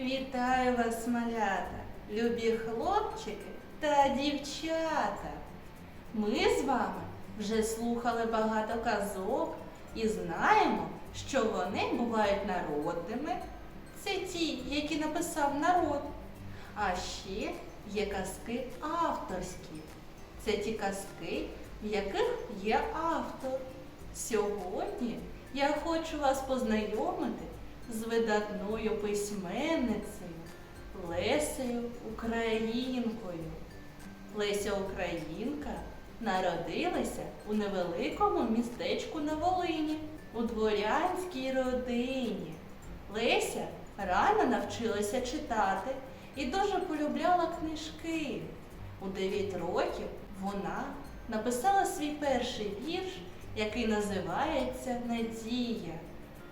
Вітаю вас, малята, любі хлопчики та дівчата. Ми з вами вже слухали багато казок і знаємо, що вони бувають народними. Це ті, які написав народ. А ще є казки авторські. Це ті казки, в яких є автор. Сьогодні я хочу вас познайомити з видатною письменницею Лесею Українкою. Леся Українка народилася у невеликому містечку на Волині у дворянській родині. Леся рано навчилася читати і дуже полюбляла книжки. У 9 років вона написала свій перший вірш, який називається Надія.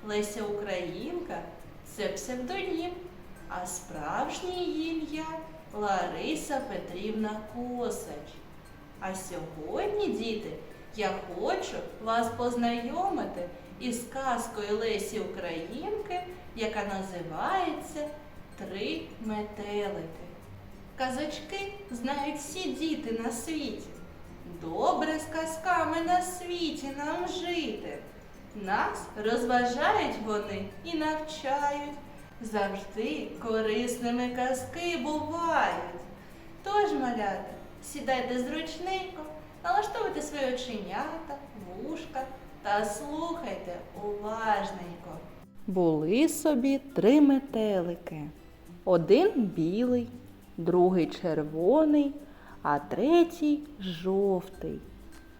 Леся Українка це псевдонім, а справжнє її ім'я Лариса Петрівна Косач. А сьогодні, діти, я хочу вас познайомити із казкою Лесі Українки, яка називається Три метелики. Казочки знають всі діти на світі. Добре з казками на світі нам жити. Нас розважають вони і навчають. Завжди корисними казки бувають. Тож, малята, сідайте зручненько, налаштовуйте свої оченята, вушка та слухайте уважненько. Були собі три метелики. Один білий, другий червоний, а третій жовтий.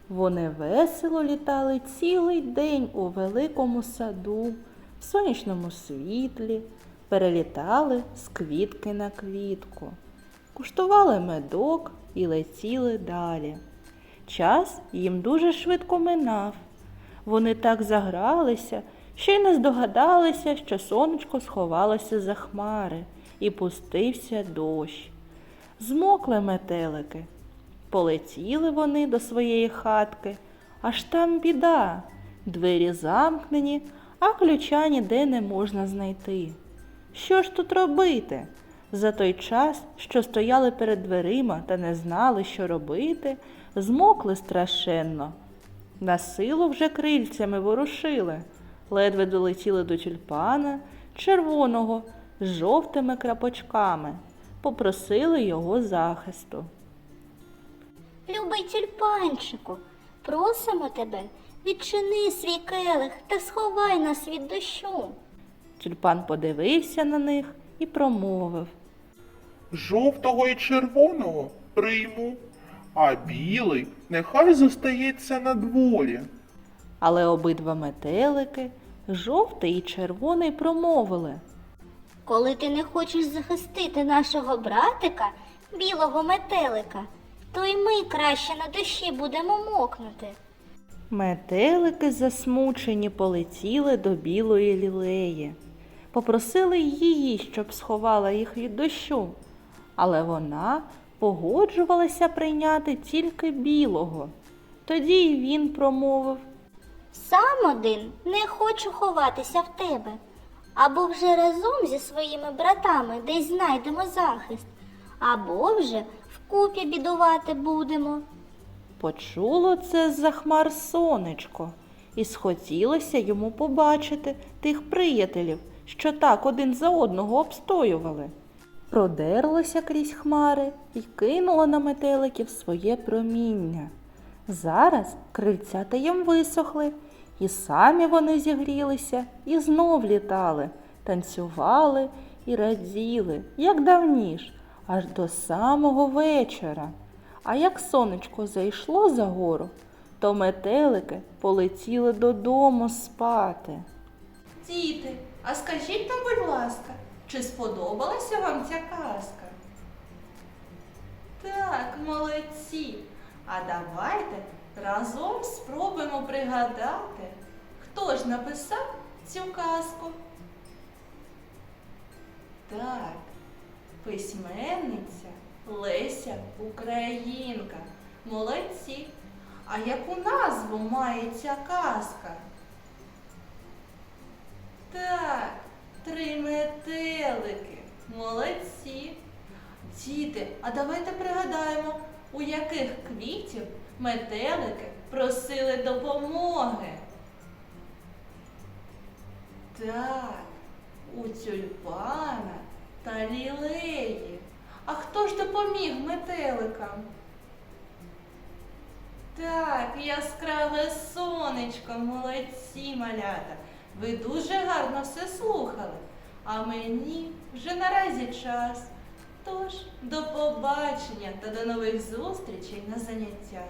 Вони весело літали цілий день у великому саду, в сонячному світлі, перелітали з квітки на квітку, куштували медок і летіли далі. Час їм дуже швидко минав. Вони так загралися, що й не здогадалися, що сонечко сховалося за хмари і пустився дощ. Змокли метелики. Полетіли вони до своєї хатки, аж там біда. Двері замкнені, а ключа ніде не можна знайти. Що ж тут робити? За той час, що стояли перед дверима та не знали, що робити, змокли страшенно. На силу вже крильцями ворушили, ледве долетіли до тюльпана, червоного, з жовтими крапочками, попросили його захисту. Любий тюльпанчику, просимо тебе, відчини свій келих та сховай нас від дощу. Тюльпан подивився на них і промовив. Жовтого і червоного прийму, а білий нехай зостається на дворі. Але обидва метелики, жовтий і червоний, промовили. Коли ти не хочеш захистити нашого братика, білого метелика, то й ми краще на дощі будемо мокнути. Метелики засмучені полетіли до білої лілеї. Попросили її, щоб сховала їх від дощу, але вона погоджувалася прийняти тільки білого. Тоді й він промовив. Сам один не хочу ховатися в тебе. Або вже разом зі своїми братами десь знайдемо захист, або вже вкупі бідувати будемо. Почуло це з-за хмар сонечко, і схотілося йому побачити тих приятелів, що так один за одного обстоювали. Продерлося крізь хмари і кинуло на метеликів своє проміння. Зараз крильцята їм висохли, і самі вони зігрілися і знов літали, танцювали і раділи, як давніш, аж до самого вечора. А як сонечко зайшло за гору, то метелики полетіли додому спати. Діти, а скажіть нам, будь ласка, чи сподобалася вам ця казка? Так, молодці. А давайте разом спробуємо пригадати, хто ж написав цю казку. Так, письменниця Леся Українка. Молодці. А яку назву має ця казка? Так, три метелики. Молодці. Діти, а давайте пригадаємо, у яких квітів метелики просили допомоги. Так, у тюльпана та лілеї. А хто ж допоміг метеликам? Так, яскраве сонечко, молодці малята. Ви дуже гарно все слухали. А мені вже наразі час. Тож, до побачення та до нових зустрічей на заняттях.